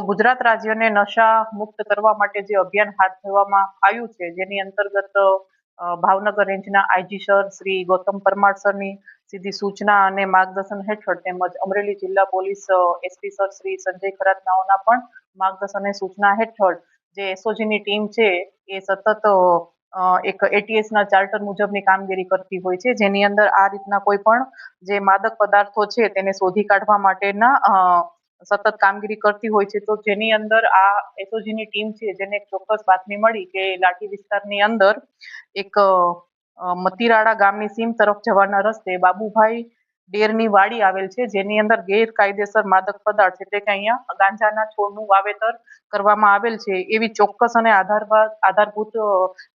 ગુજરાત રાજ્યને નશા મુક્ત કરવા માટે જે અભિયાન હાથ ધરવામાં આવ્યું છે, જેની અંતર્ગત ભાવનગર રેન્જના આઈજી સર શ્રી ગૌતમ પરમાર સરની સીધી સૂચના અને માર્ગદર્શન હેઠળ તેમજ અમરેલી જિલ્લા police SP sir Shri Sanjay ખરાતનાઓના પણ માર્ગદર્શન અને સૂચના હેઠળ જે એસઓજીની ટીમ છે, એ સતત એક એટીએસના ચાર્ટર મુજબની કામગીરી કરતી હોય છે, જેની અંદર આ રીતના કોઈ પણ જે માદક પદાર્થો છે, તેને શોધી કાઢવા માટેના સતત કામગીરી કરતી હોય છે, તો જેની અંદર આ એસઓજીની ટીમ છે, જેને એક ચોક્કસ બાતમી મળી કે લાઠી વિસ્તારની અંદર એક મતીરાળા ગામની સીમ તરફ જવાના રસ્તે બાબુભાઈ ડેરની વાડી આવેલ છે, જેની અંદર ગેરકાયદેસર માદક પદાર્થ એટલે કે અહીંયા ગાંજાના છોડનું વાવેતર કરવામાં આવેલ છે. એવી ચોક્કસ અને આધારભા- આધારભૂત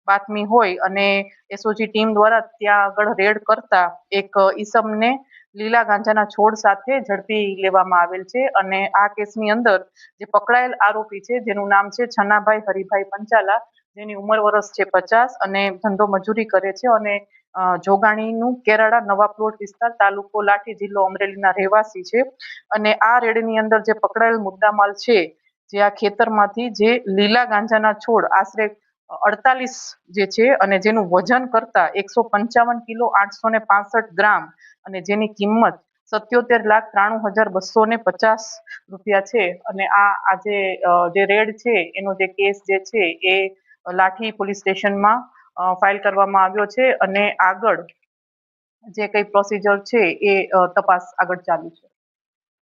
બાતમી હોય અને એસઓજી ટીમ દ્વારા ત્યાં આગળ રેડ કરતા એક ઈસમને લીલા ગાંજાના છોડ સાથે ઝડપી લેવામાં આવેલ છે અને આ કેસની અંદર જે પકડાયેલ આરોપી છે, જેનું નામ છે છનાભાઈ હરિભાઈ પંચાલા, જેની ઉંમર વર્ષ છે પચાસ અને ધંધો મજૂરી કરે છે અને જોગાણીનું કેરાળા નવા પ્લોટ વિસ્તાર તાલુકો લાઠી જિલ્લો અમરેલીના રહેવાસી છે અને આ રેડની અંદર જે પકડાયેલ મુદ્દામાલ છે, જે આ ખેતરમાંથી જે લીલા ગાંજાના છોડ આશરે અડતાલીસ જે છે અને જેનું વજન કરતા એકસો પંચાવન કિલો આઠસો ને પાસઠ ગ્રામ અને જેની કિંમત સત્યોતેર લાખ ત્રાણું હજાર બસો ને પચાસ રૂપિયા છે. અને આ આજે જે રેડ છે, એનો જે કેસ જે છે એ લાઠી પોલીસ સ્ટેશનમાં ફાઇલ કરવામાં આવ્યો છે અને આગળ જે કઈ પ્રોસિજર છે એ તપાસ આગળ ચાલુ છે.